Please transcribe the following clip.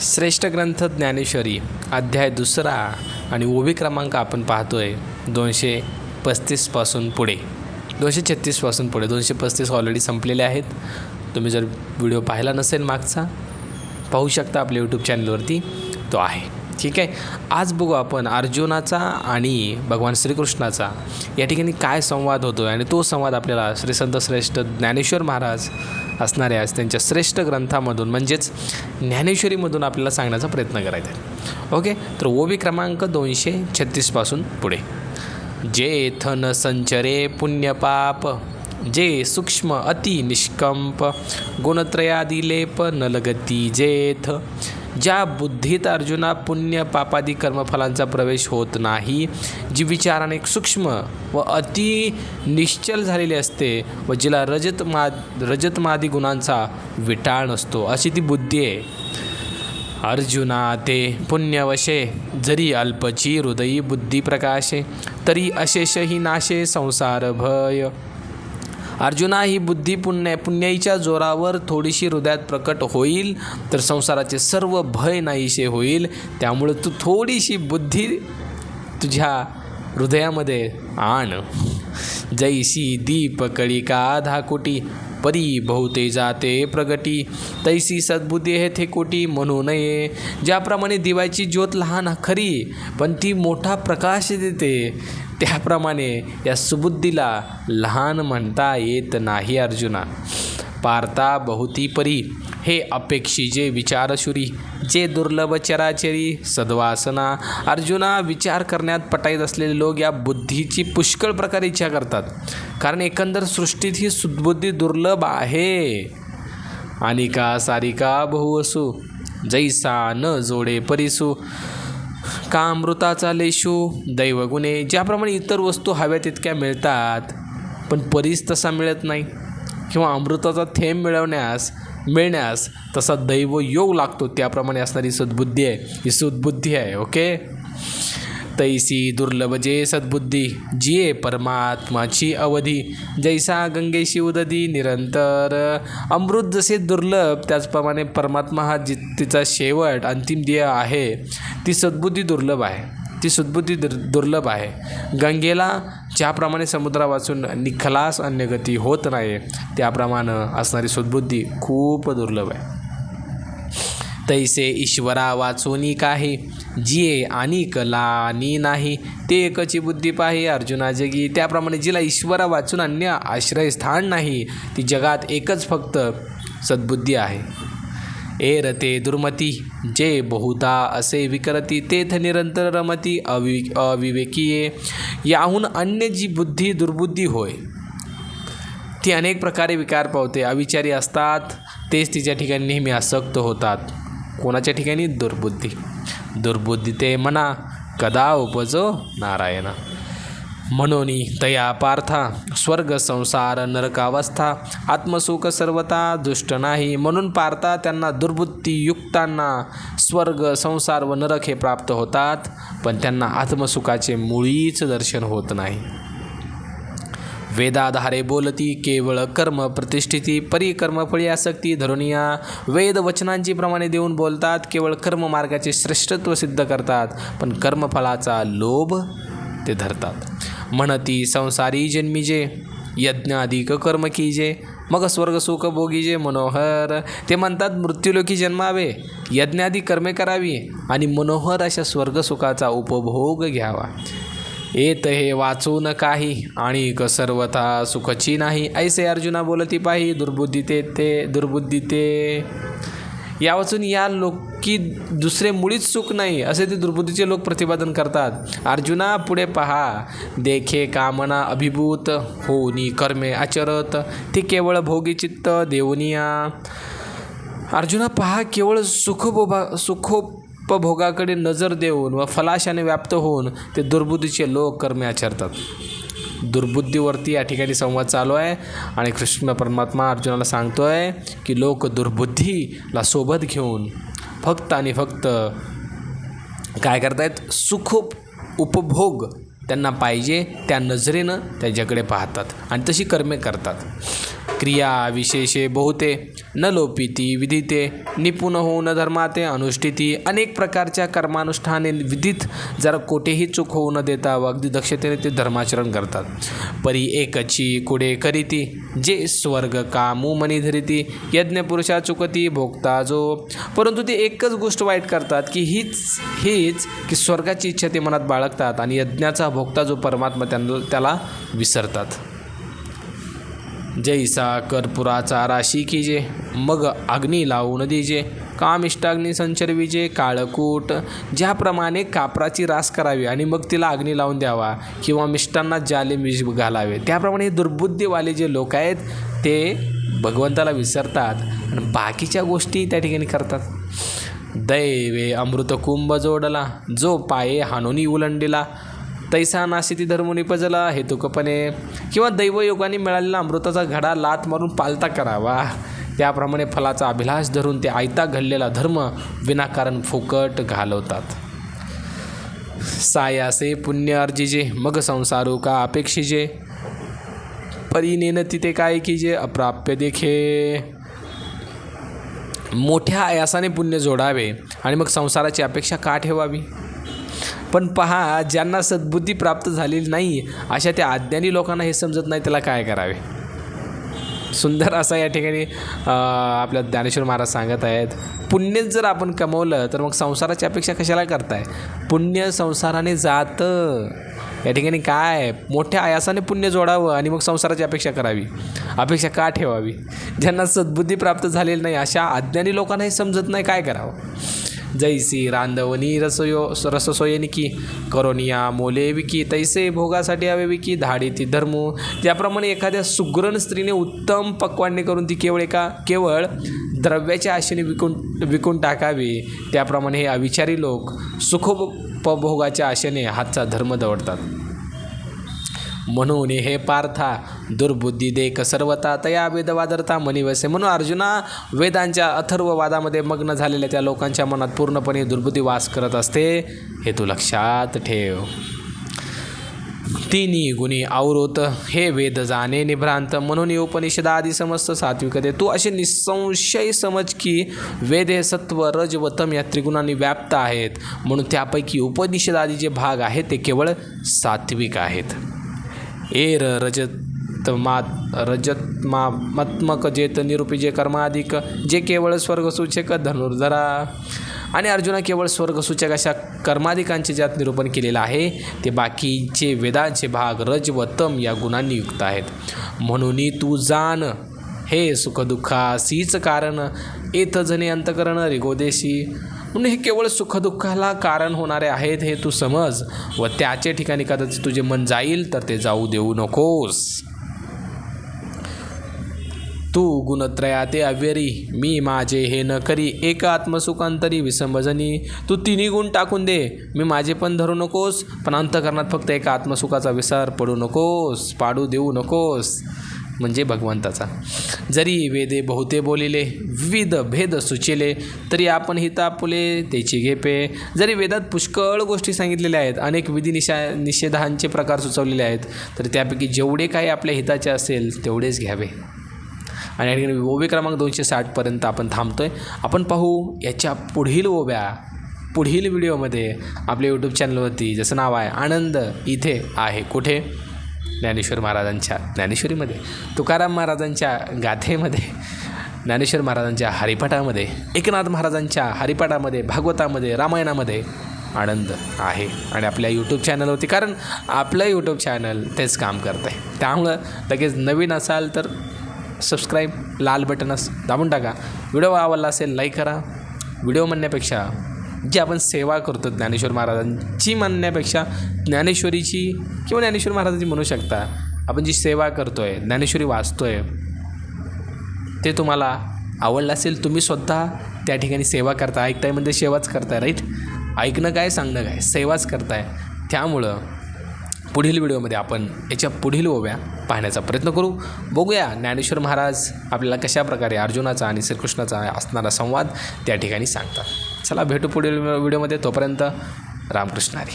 श्रेष्ठ ग्रंथ ज्ञानेश्वरी अध्याय दुसरा आणि ओवी क्रमांक आपण पाहतो आहे दोनशे पस्तीसपासून पुढे. दोनशे छत्तीसपासून पुढे. दोनशे पस्तीस ऑलरेडी संपलेले आहेत. तुम्ही जर व्हिडिओ पाहिला नसेल मागचा पाहू शकता आपल्या यूट्यूब चॅनलवरती तो आहे. ठीक आहे? आज बघू आपण अर्जुनाचा आणि भगवान श्रीकृष्णाचा या ठिकाणी काय संवाद होतो आहे आणि तो संवाद आपल्याला श्री संत श्रेष्ठ ज्ञानेश्वर महाराज असणाऱ्या त्यांच्या श्रेष्ठ ग्रंथामधून म्हणजेच ज्ञानेश्वरीमधून आपल्याला सांगण्याचा प्रयत्न करायचा आहे. ओके तर ओबी क्रमांक दोनशे छत्तीसपासून पुढे. जेथ न संचरे पुण्यपाप जे सूक्ष्म अति निष्कंप गुणत्रयादिलेप नलगती जेथ ज्या बुद्धीत अर्जुना पुण्य पापादी कर्मफलांचा प्रवेश होत नाही जी विचाराने सूक्ष्म व अति निश्चल झालेली असते व जिला रजत मा रजतमादी गुणांचा विटाळ नसतो अशी ती बुद्धी आहे. अर्जुना ते पुण्यवशे जरी अल्पची हृदयी बुद्धी प्रकाशे तरी अशेषही नाशे संसार भय अर्जुना ही बुद्धी पुण्य पुण्याईच्या जोरावर थोडीशी हृदयात प्रकट होईल तर संसाराचे सर्व भय नाहीसे होईल. त्यामुळे तू थोडीशी बुद्धी तुझ्या हृदयामध्ये आण. जैसी दीप कळिका धाकोटी परी बहुते जाते प्रगटी. तैसी सद्बुद्धी हे थे कोटी म्हणू नये. ज्याप्रमाणे दिवायची ज्योत लहान खरी पण ती मोठा प्रकाश देते. त्याप्रमाणे या सुबुद्धीला लहान म्हणता येत नाही अर्जुना. पार्था बहुती परी हे अपेक्षी जे विचारशुरी जे दुर्लभ चराचरी सद्वासना अर्जुना विचार करण्यात पटाईत असलेले लोक या बुद्धीची पुष्कळ प्रकारे इच्छा करतात. कारण एकंदर सृष्टीत ही सुदबुद्धी दुर्लभ आहे. आणि का सारिका बहु असू जैसा न जोडे परिसू का अमृताचा लेशू दैवगुणे ज्याप्रमाणे इतर वस्तू हव्या तितक्या मिळतात पण परीस तसा मिळत नाही. किंवा अमृताचा थेंब मिळवण्यास मिळण्यास तसा दैव योग लागतो. त्याप्रमाणे असणारी सद्बुद्धी आहे. ही सद्बुद्धी आहे ओके? तैसी दुर्लभ जे सद्बुद्धी जिये परमात्माची अवधी. जैसा गंगेशी उदधी निरंतर. अमृत जसे दुर्लभ त्याचप्रमाणे परमात्मा हा जि तिचा शेवट अंतिम ध्येय आहे. ती सद्बुद्धी दुर्लभ आहे. ती सद्बुद्धी दुर् दुर्लभ आहे. गंगेला ज्याप्रमाणे समुद्रापासून निखलास अन्यगती होत नाही त्याप्रमाणे असणारी सद्बुद्धी खूप दुर्लभ आहे. तैसे ईश्वरा वाचोनी काही जिये आणि कलानी नाही. ते एकची बुद्धी पाही अर्जुना जगी. त्याप्रमाणे जिला ईश्वरा वाचून अन्य आश्रयस्थान नाही. ती जगात एकच फक्त सद्बुद्धी आहे. ए रते दुर्मती जे बहुता असे विकरती तेथ निरंतर रमती अवि अविवेकीये. याहून अन्य जी बुद्धी दुर्बुद्धी होय. ती अनेक प्रकारे विकार पावते अविचारी असतात. तेच तिच्या ठिकाणी नेहमी आसक्त होतात. कोणाच्या ठिकाणी? दुर्बुद्धी. दुर्बुद्धी ते म्हणा कदा उपजो नारायण. म्हणून तया पार्था स्वर्ग संसार नरकावस्था आत्मसुख सर्वता दुष्ट नाही. म्हणून पार्था त्यांना दुर्बुद्धीयुक्तांना स्वर्ग संसार व नरक हे प्राप्त होतात पण त्यांना आत्मसुखाचे मुळीच दर्शन होत नाही. वेदाधारे बोलती केवळ कर्म प्रतिष्ठिती परिकर्मफळी आसक्ती धरुनिया वेद वचनांची प्रमाणे देऊन बोलतात केवळ कर्ममार्गाचे श्रेष्ठत्व सिद्ध करतात पण कर्मफळाचा लोभ ते धरतात. म्हणती संसारी जन्मीजे यज्ञ अधिक कर्म कीजे मग स्वर्ग सुख भोगीजे मनोहर. ते म्हणतात मृत्यूलोकी जन्मावे यज्ञादी कर्मे करावी आणि मनोहर अशा स्वर्गसुखाचा उपभोग घ्यावा. येत हे वाचून काही आणि क सर्वथा सुखची नाही ऐसे अर्जुना बोलती पाही दुर्बुद्धी ते ते दुर्बुद्धी ते या वाचून या लोक की दुसरे मुळीच सुख नाही असे ते दुर्बुद्धीचे लोक प्रतिपादन करतात. अर्जुना पुढे पहा. देखे कामना अभिभूत होनी कर्मे आचरत ते केवळ भोगी चित्त देवनिया अर्जुना पहा केवळ सुखभोभा सुखोपभोगाकडे नजर देऊन व फलाशाने व्याप्त होऊन ते दुर्बुद्धीचे लोक कर्मे आचरतात दुर्बुद्धीवरती या ठिकाणी संवाद चालू आहे. आणि कृष्ण परमात्मा अर्जुनाला सांगतो आहे की लोक दुर्बुद्धीला सोबत घेऊन फक्त आणि फक्त काय करतायत? सुख उपभोग त्यांना पाहिजे त्या नजरेनं त्याच्याकडे पाहतात आणि तशी कर्मे करतात. क्रिया विशेषे बहुते न लोपिती विधिते निपुण होऊन धर्माते अनुष्ठिती अनेक प्रकारच्या कर्मानुष्ठाने विधीत जर कोठेही चूक होऊ न देता व अगदी दक्षतेने ते धर्माचरण करतात. परी एकची कुडे करीती जे स्वर्ग कामू मनी धरिती यज्ञ पुरुषा चुकती भोगता जो. परंतु ते एकच गोष्ट वाईट करतात की हीच हीच की स्वर्गाची इच्छा ते मनात बाळगतात आणि यज्ञाचा भोगता जो परमात्मा त्यांना त्याला विसरतात. जैसा कर्पुराचा राशी कीजे मग अग्नी लावून दीजे. काम इष्टाग्नी संचरविजे काळकूट. ज्याप्रमाणे कापराची रास करावी आणि मग तिला अग्नी लावून द्यावा किंवा मिष्टांना जाले विष घालावे. त्याप्रमाणे दुर्बुद्धीवाले जे लोक आहेत ते भगवंताला विसरतात आणि बाकीच्या गोष्टी त्या ठिकाणी करतात. दैवे अमृत कुंभ जोडला जो पाये हानोनी उलंडिला. तैसा नाशिती धर्मुनी पजला हेतुकपणे किंवा दैवयोगाने मिळालेला अमृताचा घडा लात मारून पालता करावा. त्याप्रमाणे फलाचा अभिलाष धरून ते आयता घडलेला धर्म विनाकारण फुकट घालवतात. सायासे पुण्य अर्जिजे मग संसारू का अपेक्षिजे? परीनेन तिथे काय कीजे? अप्राप्य देखे. मोठ्या आयासाने पुण्य जोडावे आणि मग संसाराची अपेक्षा का ठेवावी? पण पहा ज्यांना सद्बुद्धी प्राप्त झालेली नाही अशा त्या अज्ञानी लोकांना हे समजत नाही त्याला काय करावे? सुंदर असा या ठिकाणी आपल्या ज्ञानेश्वर महाराज सांगत आहेत पुण्यच जर आपण कमवलं तर मग संसाराची अपेक्षा कशाला करताय? पुण्य संसाराने जातं. या ठिकाणी काय? मोठ्या आयासाने पुण्य जोडावं आणि मग संसाराची अपेक्षा करावी. अपेक्षा का ठेवावी? ज्यांना सद्बुद्धी प्राप्त झालेली नाही अशा अज्ञानी लोकांना हे समजत नाही काय करावं? जैसी रांधवनी रसयो रससोयनिकी करोनिया मोले विकी तैसे भोगासाठी हवे विकी धाडी ती धर्मू. ज्याप्रमाणे एखाद्या सुग्रण स्त्रीने उत्तम पक्वान्य करून ती केवळ एका केवळ द्रव्याच्या आशेने विकून विकून टाकावी. त्याप्रमाणे हे अविचारी लोक सुखोपभोगाच्या आशेने हातचा धर्म दवडतात. म्हणून हे पार्था दुर्बुद्धी देक सर्वता तया वेदवादरता मनिवसे. म्हणून अर्जुना वेदांच्या अथर्ववादामध्ये मग्न झालेल्या त्या लोकांच्या मनात पूर्णपणे दुर्बुद्धी वास करत असते. हे तू लक्षात ठेव. तिन्ही गुणी आवरोत हे वेद जाणे निभ्रांत. म्हणून हे उपनिषदादी समस्त सात्विकते. तू असे निसंशय समज की वेद हे सत्व रज व तम या त्रिगुणांनी व्याप्त आहेत. म्हणून त्यापैकी उपनिषदादी जे भाग आहेत ते केवळ सात्विक आहेत. एर रजत मा रजत्मा मत्मक जेत निरूपी जे कर्माधिक जे केवळ स्वर्गसूचक धनुर्धरा. आणि अर्जुना केवळ स्वर्गसूचक अशा कर्माधिकांचे ज्यात निरूपण केलेलं आहे ते बाकीचे वेदांचे भाग रज व तम या गुणांनी युक्त आहेत. म्हणून तू जाण हे सुखदुःखासीच कारण येत जणे अंतकरण रिगोदेशी. म्हणून हे केवळ सुखदुःखाला कारण होणारे आहेत हे तू समज व त्याचे ठिकाणी कदाचित तुझे मन जाईल तर ते जाऊ देऊ नकोस. तू गुणत्रया ते अव्यरी. मी माझे हे न करी एक आत्मसुखांतरी विसंभजनी तू तिन्ही गुण टाकून दे. मी माझे पण धरू नकोस पण अंतकरणात फक्त एका आत्मसुखाचा विसार पडू नकोस पाडू देऊ नकोस. म्हणजे भगवंताचा. जरी वेदे बहुते बोलिले विविध भेद सुचिले तरी आपण हितापुले त्याची घेपे. जरी वेदात पुष्कळ गोष्टी सांगितलेल्या आहेत अनेक विधी निशा निषेधांचे प्रकार सुचवलेले आहेत तर त्यापैकी जेवढे काही आपल्या हिताचे असेल तेवढेच घ्यावे. आणि या ठिकाणी ओबी क्रमांक दोनशे साठपर्यंत आपण थांबतो आहे आपण पाहू याच्या पुढील ओव्या पुढील व्हिडिओमध्ये आपल्या यूट्यूब चॅनलवरती जसं नाव आहे आनंद इथे आहे. कुठे? ज्ञानेश्वर महाराजांच्या ज्ञानेश्वरीमध्ये. तुकाराम महाराजांच्या गाथेमध्ये ज्ञानेश्वर महाराजांच्या हरिपाठामध्ये एकनाथ महाराजांच्या हरिपाठामध्ये भागवतामध्ये रामायणामध्ये आनंद आहे. आणि आपल्या यूट्यूब चॅनलवरती कारण आपलं यूट्यूब चॅनल तेच काम करतं आहे त्यामुळं लगेच नवीन असाल तर सबस्क्राईब लाल बटनच दाबून टाका. व्हिडिओ आवडला असेल लाईक करा. व्हिडिओ म्हणण्यापेक्षा जी आपण सेवा करतो ज्ञानेश्वर महाराजांची म्हणण्यापेक्षा ज्ञानेश्वरीची किंवा ज्ञानेश्वर महाराजांची म्हणू शकता. आपण जी सेवा करतो आहे ज्ञानेश्वरी वाचतो आहे ते तुम्हाला आवडलं असेल तुम्ही स्वतः त्या ठिकाणी सेवा करता. ऐकताय म्हणजे सेवाच करताय राईट ऐकणं काय सांगणं काय? सेवाच करताय. त्यामुळं पुढील व्हिडिओमध्ये आपण याच्या पुढील ओव्या पाहण्याचा प्रयत्न करू. बघूया ज्ञानेश्वर महाराज आपल्याला कशा प्रकारे अर्जुनाचा आणि श्रीकृष्णाचा असणारा संवाद त्या ठिकाणी सांगतात. चला भेटू पुढील व्हिडिओमध्ये. तोपर्यंत रामकृष्ण हरी.